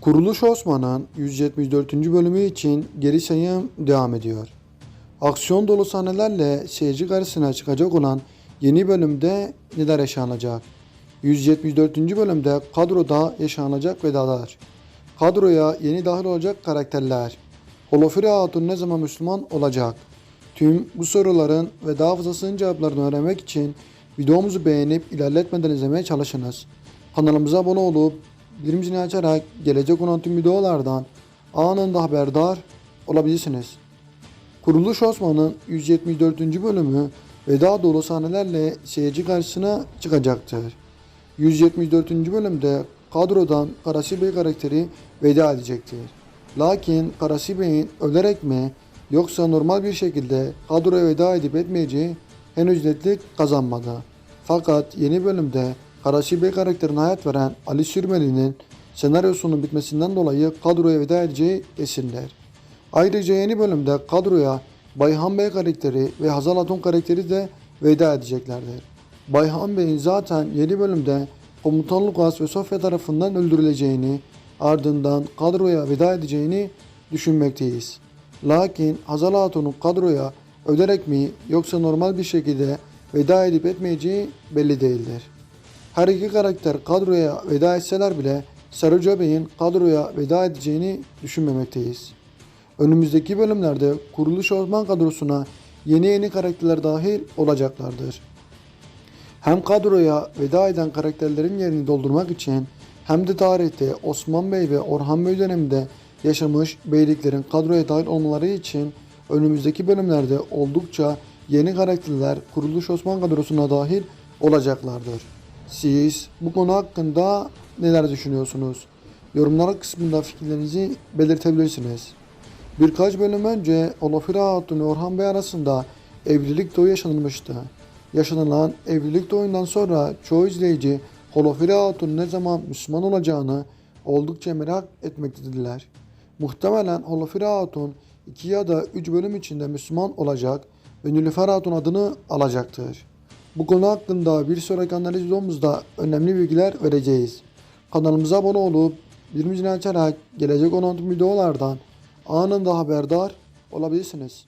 Kuruluş Osman'ın 174. bölümü için geri sayım devam ediyor. Aksiyon dolu sahnelerle seyirci karşısına çıkacak olan yeni bölümde neler yaşanacak? 174. bölümde kadroda yaşanacak vedalar. Kadroya yeni dahil olacak karakterler. Holofiri Hatun ne zaman Müslüman olacak? Tüm bu soruların ve daha fazlasının cevaplarını öğrenmek için videomuzu beğenip ilerletmeden izlemeye çalışınız. Kanalımıza abone olup bildirim zilini açarak gelecek olan tüm videolardan anında haberdar olabilirsiniz. Kuruluş Osman'ın 174. bölümü veda dolu sahnelerle seyirci karşısına çıkacaktır. 174. bölümde kadrodan Karasi Bey karakteri veda edecektir. Lakin Karasi Bey'in ölerek mi yoksa normal bir şekilde kadroya veda edip etmeyeceği henüz netlik kazanmadı. Fakat yeni bölümde Karasi Bey karakterine hayat veren Ali Sürmeli'nin senaryosunun bitmesinden dolayı kadroya veda edeceği kesinler. Ayrıca yeni bölümde kadroya Bayhan Bey karakteri ve Hazal Hatun karakteri de veda edeceklerdir. Bayhan Bey'in zaten yeni bölümde Komutan Lucas ve Sofya tarafından öldürüleceğini, ardından kadroya veda edeceğini düşünmekteyiz. Lakin Hazal Hatun'un kadroya öderek mi yoksa normal bir şekilde veda edip etmeyeceği belli değildir. Her iki karakter kadroya veda etseler bile Saruca Bey'in kadroya veda edeceğini düşünmemekteyiz. Önümüzdeki bölümlerde kuruluş Osman kadrosuna yeni yeni karakterler dahil olacaklardır. Hem kadroya veda eden karakterlerin yerini doldurmak için hem de tarihte Osman Bey ve Orhan Bey döneminde yaşamış beyliklerin kadroya dahil olmaları için önümüzdeki bölümlerde oldukça yeni karakterler kuruluş Osman kadrosuna dahil olacaklardır. Siz bu konu hakkında neler düşünüyorsunuz? Yorumlar kısmında fikirlerinizi belirtebilirsiniz. Birkaç bölüm önce Olafira Hatun Orhan Bey arasında evlilik doğu yaşanılmıştı. Yaşanılan evlilik doğumundan sonra çoğu izleyici Holofira Hatun ne zaman Müslüman olacağını oldukça merak etmektedirler. Muhtemelen Holofira Hatun 2 ya da 3 bölüm içinde Müslüman olacak ve Nilüfer Hatun adını alacaktır. Bu konu hakkında bir sonraki analiz videomuzda önemli bilgiler vereceğiz. Kanalımıza abone olup bildirim açarak gelecek olan tüm videolardan anında haberdar olabilirsiniz.